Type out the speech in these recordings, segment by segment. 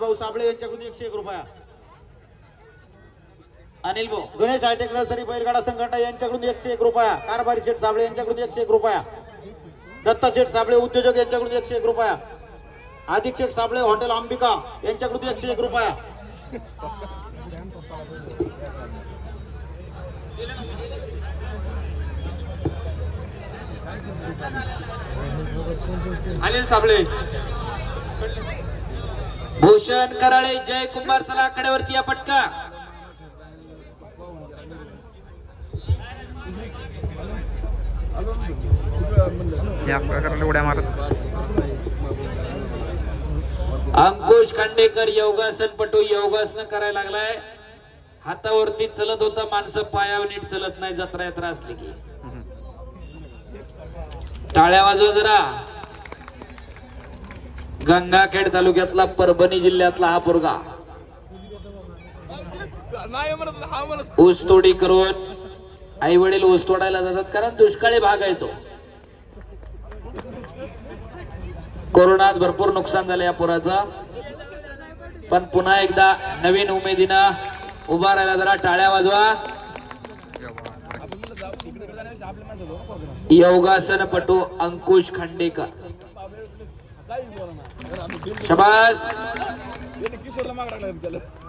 भाऊ साबळे यांच्याकडून एकशे एक रुपया. अनिल भाऊ. गणेश हायटेक नर्सरी बैलगाडा संघटना यांच्याकडून एकशे एक रुपया. कारभारी शेठ साबळे यांच्याकडून एकशे एक रुपया. दत्ता शेठ साबळे उद्योजक यांच्याकडून एकशे एक रुपया. आदिक शेठ साबळे हॉटेल अंबिका यांच्याकडून एकशे एक रुपया. अनिल साबळे. भूषण कराळे जय कुंभार चला आकड्यावरती या पटका उड्या मारत अंकुश खांडेकर योगासन पटू योगासन करायला लागलाय. हातावरती चलत होता माणसं पायावर नीट चलत नाही जत्रा यात्रा असली की. टाळ्या वाजवा जरा. गंगाखेड तालुक्यातला परभणी जिल्ह्यातला हा पोरगा. ऊसतोडी करून आई वडील ऊस तोडायला जातात कारण दुष्काळी भाग आहे तो. कोरोनात भरपूर नुकसान झालं या पुराचा. पण पुन्हा एकदा नवीन उमेदीनं उभा राहायला जरा टाळ्या वाजवा. योगासन पटू अंकुश खांडेकर. शबास.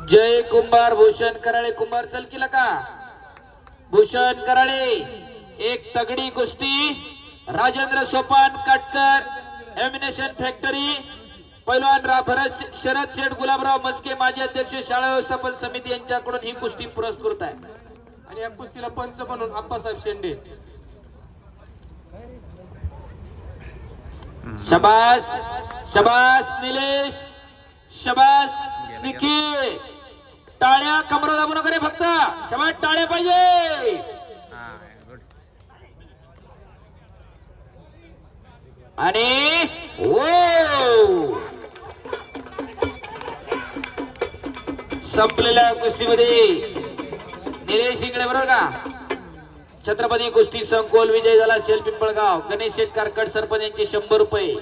जय कुंभार भूषण कराळे. कुंभार चल केला का? भूषण कराळे एक तगडी कुस्ती. राजेंद्र सोपान कटकर एमिनेशन फॅक्टरी पैलवान रा- भरत श- शरद शेठ गुलाबराव मस्के माजी अध्यक्ष शाळा व्यवस्थापन समिती यांच्याकडून ही कुस्ती पुरस्कृत आहे. आणि या कुस्तीला पंच म्हणून आप्पासाहेब शेंडे. शबास शबास निलेश शबास निखिल. टाळ्या कमरा दाबू नका रे फक्त. शबास टाळ्या पाहिजे. आणि ओ संपलेल्या कुस्तीमध्ये निलेश इकडे बरोबर का? छत्रपती कुस्ती संकुल विजय झाला शेल पिंपळगाव गणेश शेटकार कट सरपंच यांचे शंभर रुपये.